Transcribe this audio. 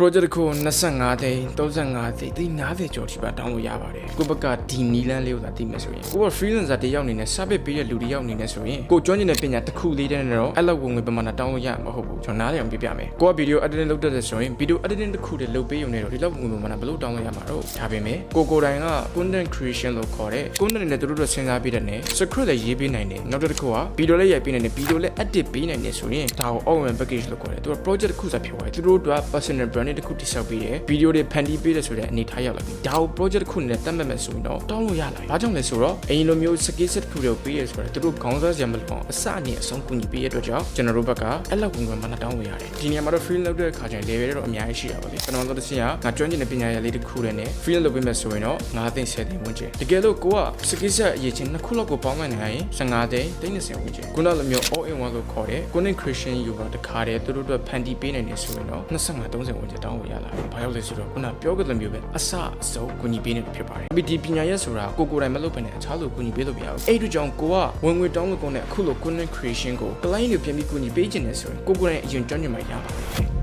project ကို25သိန်း35သိန်းသိန်း90ကျော်ထိပါတောင်းလို့ရပါတယ်ကိုယ့်ဘက်ကဒီနီလန်းလေးကိုသာသိမယ်ဆိုရင်ကိုက freelancer တယောက်အနေနဲ့ service ပေးတဲ့လူတယောက်အနေနဲ့ဆိုရင်ကိုကျွမ်းကျင်တဲ့ပညာတစ်ခုလေးတည်းနဲ့တော့အဲ့လောက်ဝင်ငွေပမာဏတောင်းလို့ရမှာမဟုတ်ဘူးကျွန်တော်နားလည်အောင်ပြပြမယ်ကိုက video editing လုပ်တတ်တဲ့ဆိုရင် video editing တစ်ခုတည်းလုပ်ပေးရုံနဲ့တော့ဒီလောက်ဝင်ငွေပမာဏဘယ်လိုတောင်းလို့ရမှာတော့ဒါပေမဲ့ကိုကိုယ်တိုင်က content creation လို့ခေါ်တဲ့ content နဲ့တို့တို့စဉ်းစားပြီးတဲ့နဲ့ script လည်းရေးပေးနိုင်တယ်နောက်တစ်ခုက video လည်းရိုက်ပေးနိုင်တယ် video လည်း edit ပေးနိုင်တယ်ဆိုရင်ဒါကို all in package လို့ခေါ်တယ်သူက project တစ်ခုစားဖြစ်သွားတယ်သူတို့က personal branding တစ်ခုတိစောက်ပေးတယ် video တွေဖန်တီးပေးတယ်ဆိုတဲ့အနေထားရောက်လာပြီဒါကို project တစ်ခုနဲ့တတ်မှတ်မယ်ဆိုရင်တော့တောင်းလို့ရလာပြီဘာကြောင့်လဲဆိုတော့အရင်လိုမျိုး skill set တစ်ခုတွေကိုပေးရဆိုတော့သူတို့ခေါင်းစားစရာမလိုအောင်အစအနည်းအဆုံးကူညီပေးရတဲ့အတွက်ကြောင့်ကျွန်တော်တို့ဘက်ကအဲ့လောက်ဝင်ဝင်မှတောင်းလို့ရတယ်ဒီနေရာမှာတော့ free လုပ်တဲ့အခါကျရင် level တွေတော့အများကြီးရှိတာပါလေပထမဆုံးတစ်ဆင့်ကငါကျွမ်းကျင်တဲ့ပညာရည်လေးတစ်ခုတည်းနဲ့ free လုပ်ပေးမယ်ဆိုရင်တော့9သိန်း10သိန်းဝန်းကျင်တကယ်လို့ကိုက skill set အရေးချင်းနှစ်ခုလောက်ကိုပေါင်းမှနိုင်ရင်15သိန်းသိန်း20ဝန်းကျင်ခုနလိုမျိုး all in one လို့ခေါ်တဲ့ content creation ယူပါတခါတည်းသူတို့အတွက်ဖန်တီးပေးနိုင်တယ်ဆိုရင်တော့25 30ဝန်းကျင်တောင်းလို့ရလာတယ်ဘာလို့လဲဆိုတော့ခုနပြောခဲ့တဲ့မျိုးပဲအစအဆုံးကူညီပေးနေဖြစ်ပါတယ်အဒီပညာရက်ဆိုတာကိုကိုယ်တိုင်မလုပ်ဘဲနဲ့အခြားလူကူညီပေးလို့မရဘူးအဲ့ဒီကြောင့်ကိုကဝင်ငွေတောင်းလို့ကောင်းတဲ့အခုလို content creation ကို client တွေပြန်ပြီးကူညီပေးခြင်းနဲ့ဆိုရင်ကိုကိုယ်တိုင်အရင်ကျွမ်းကျင်မှရပါတယ်